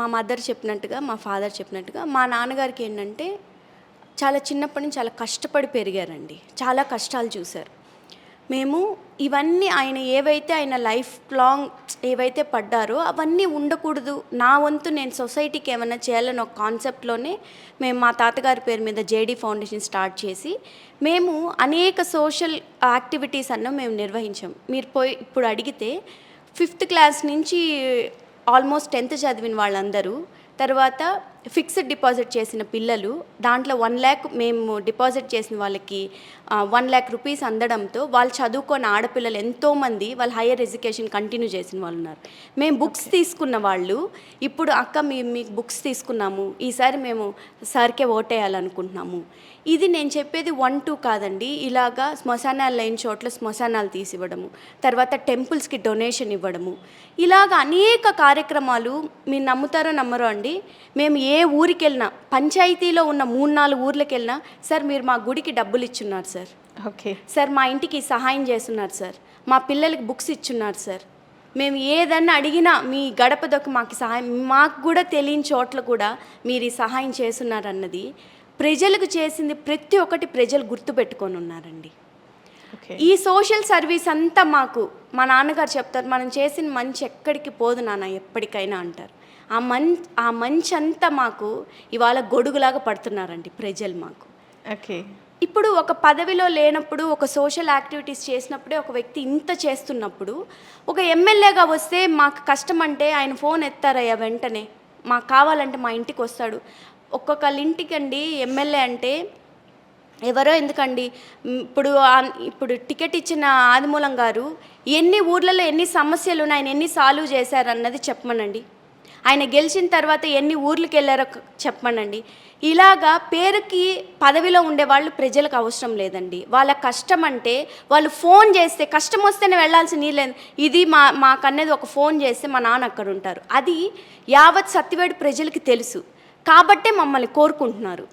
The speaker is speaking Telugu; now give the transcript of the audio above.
మా మదర్ చెప్పినట్టుగా మా ఫాదర్ చెప్పినట్టుగా మా నాన్నగారికి ఏంటంటే చాలా చిన్నప్పటి నుంచి చాలా కష్టపడి పెరిగారండి. చాలా కష్టాలు చూశారు. మేము ఇవన్నీ ఆయన ఏవైతే ఆయన లైఫ్ లాంగ్ ఏవైతే పడ్డారో అవన్నీ ఉండకూడదు. నా వంతు నేను సొసైటీకి ఏమైనా చేయాలని ఒక కాన్సెప్ట్లోనే మేము మా తాతగారి పేరు మీద జేడీ ఫౌండేషన్ స్టార్ట్ చేసి మేము అనేక సోషల్ యాక్టివిటీస్ అన్న మేము నిర్వహించాం. మీరు పోయి ఇప్పుడు అడిగితే ఫిఫ్త్ క్లాస్ నుంచి ఆల్మోస్ట్ టెన్త్ చదివిన వాళ్ళందరూ తర్వాత ఫిక్స్డ్ డిపాజిట్ చేసిన పిల్లలు దాంట్లో వన్ ల్యాక్ మేము డిపాజిట్ చేసిన వాళ్ళకి వన్ ల్యాక్ రూపీస్ అందడంతో వాళ్ళు చదువుకొని ఆడపిల్లలు ఎంతోమంది వాళ్ళు హయ్యర్ ఎడ్యుకేషన్ కంటిన్యూ చేసిన వాళ్ళు ఉన్నారు. మేము బుక్స్ తీసుకున్న వాళ్ళు ఇప్పుడు అక్క మీ మీకు బుక్స్ తీసుకున్నాము ఈసారి మేము సార్కే ఓటేయాలనుకుంటున్నాము. ఇది నేను చెప్పేది వన్ టూ కాదండి ఇలాగా శ్మశానాలు లేని చోట్ల శ్మశానాలు తీసివ్వడము తర్వాత టెంపుల్స్కి డొనేషన్ ఇవ్వడము. ఇలాగ అనేక కార్యక్రమాలు మీరు నమ్ముతారో నమ్మరో అండి మేము ఏ ఊరికి వెళ్ళినా పంచాయతీలో ఉన్న మూడు నాలుగు ఊర్లకు వెళ్ళినా సార్ మీరు మా గుడికి డబ్బులు ఇచ్చున్నారు సార్. ఓకే. సార్ మా ఇంటికి సహాయం చేస్తున్నారు సార్. మా పిల్లలకి బుక్స్ ఇచ్చున్నారు సార్. మేము ఏదన్నా అడిగినా మీ గడప దొక్క మాకు సహాయం మాకు కూడా తెలియని చోట్ల కూడా మీరు ఈ సహాయం చేస్తున్నారన్నది ప్రజలకు చేసింది ప్రతి ఒక్కటి ప్రజలు గుర్తుపెట్టుకొని ఉన్నారండి. ఈ సోషల్ సర్వీస్ అంతా మాకు మా నాన్నగారు చెప్తారు మనం చేసిన మంచి ఎక్కడికి పోదు నాన్న ఎప్పటికైనా అంటారు. ఆ మం ఆ మంచి అంతా మాకు ఇవాళ గొడుగులాగా పడుతున్నారండి ప్రజలు మాకు. ఓకే. ఇప్పుడు ఒక పదవిలో లేనప్పుడు ఒక సోషల్ యాక్టివిటీస్ చేసినప్పుడే ఒక వ్యక్తి ఇంత చేస్తున్నప్పుడు ఒక ఎమ్మెల్యేగా వస్తే మాకు కష్టం అంటే ఆయన ఫోన్ ఎత్తారయ్యా వెంటనే. మాకు కావాలంటే మా ఇంటికి వస్తాడు. ఒక్కొక్కళ్ళ ఇంటికి అండి ఎమ్మెల్యే అంటే ఎవరో ఎందుకండి? ఇప్పుడు ఇప్పుడు టికెట్ ఇచ్చిన ఆదిమూలం గారు ఎన్ని ఊర్లలో ఎన్ని సమస్యలు ఉన్నాయి ఆయన ఎన్ని సాల్వ్ చేశారన్నది చెప్పమనండి. ఆయన గెలిచిన తర్వాత ఎన్ని ఊర్లకు వెళ్ళారో చెప్పమనండి. ఇలాగా పేరుకి పదవిలో ఉండే వాళ్ళు ప్రజలకు అవసరం లేదండి. వాళ్ళ కష్టం అంటే వాళ్ళు ఫోన్ చేస్తే కష్టం వస్తేనే వెళ్ళాల్సిన లేదు. ఇది మా మాకనేది ఒక ఫోన్ చేస్తే మా నాన్న అక్కడ ఉంటారు. అది యావత్ సత్యవేడు ప్రజలకి తెలుసు. కాబట్టే మమ్మల్ని కోరుకుంటున్నారు.